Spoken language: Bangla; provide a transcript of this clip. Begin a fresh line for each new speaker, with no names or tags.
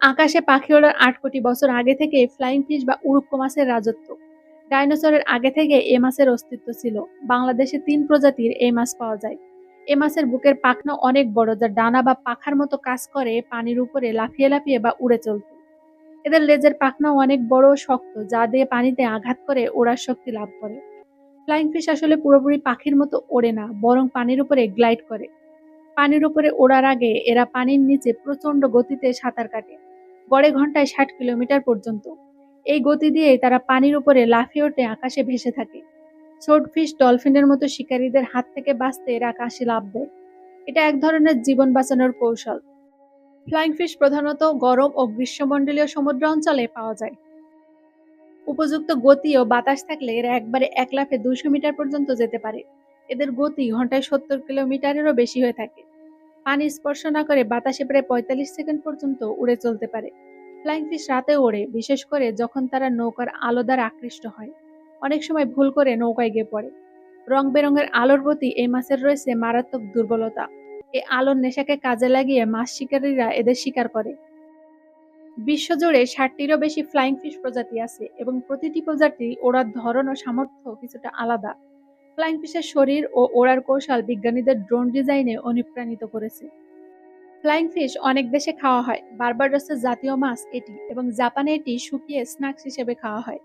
আকাশে পাখি ওড়ার আট কোটি বছর আগে থেকে ফ্লাইং ফিশ বা উড়ুক্ক মাছের রাজত্ব। ডাইনোসরের আগে থেকে এ মাছের অস্তিত্ব ছিল। বাংলাদেশে তিন প্রজাতির এই মাছ পাওয়া যায়। এ মাছের বুকের পাখনা অনেক বড়, যা ডানা বা পাখার মতো কাজ করে, পানির উপরে লাফিয়ে লাফিয়ে বা উড়ে চলত। এদের লেজের পাখনা অনেক বড় শক্ত, যা দিয়ে পানিতে আঘাত করে ওড়ার শক্তি লাভ করে। ফ্লাইং ফিশ আসলে পুরোপুরি পাখির মতো ওড়ে না, বরং পানির উপরে গ্লাইড করে। পানির উপরে ওড়ার আগে এরা পানির নিচে প্রচণ্ড গতিতে সাঁতার কাটে। গড়ে ঘন্টায় ষাট কিলোমিটার পর্যন্ত। এই গতি দিয়েই তারা পানির উপরে লাফিয়ে ওঠে আকাশে ভেসে থাকে। ছোটফিশ ডলফিনের মতো শিকারীদের হাত থেকে বাঁচতে এরা আকাশে লাভ দেয়। এটা এক ধরনের জীবন বাঁচানোর কৌশল। ফ্লাইং ফিশ প্রধানত গরম ও গ্রীষ্মমণ্ডলীয় সমুদ্র অঞ্চলে পাওয়া যায়। উপযুক্ত গতি ও বাতাস থাকলে এরা একবারে এক লাফে দুশো মিটার পর্যন্ত যেতে পারে। এদের গতি ঘন্টায় সত্তর কিলোমিটারেরও বেশি হয়ে থাকে। পানি স্পর্শ না করে বাতাসে প্রায় পঁয়তাল্লিশ সেকেন্ড পর্যন্ত উড়ে চলতে পারে। ফ্লাইং ফিশ রাতে ওড়ে, বিশেষ করে যখন তারা নৌকার আলো দ্বারা আকৃষ্ট হয়। অনেক সময় ভুল করে নৌকায় গিয়ে পড়ে। রং বেরঙের আলোর প্রতি এই মাছের রয়েছে মারাত্মক দুর্বলতা। এই আলোর নেশাকে কাজে লাগিয়ে মাছ শিকারীরা এদের শিকার করে। বিশ্বজুড়ে ষাটটিরও বেশি ফ্লাইং ফিশ প্রজাতি আছে এবং প্রতিটি প্রজাতি ওড়ার ধরন ও সামর্থ্য কিছুটা আলাদা। ফ্লাইং ফিশের শরীর ও ওড়ার কৌশল বিজ্ঞানীদের ড্রোন ডিজাইনে অনুপ্রাণিত করেছে। ফ্লাইং ফিশ অনেক দেশে খাওয়া হয়। বার্বাডোসের জাতীয় মাছ এটি এবং জাপানে এটি শুকিয়ে স্ন্যাক্স হিসেবে খাওয়া হয়।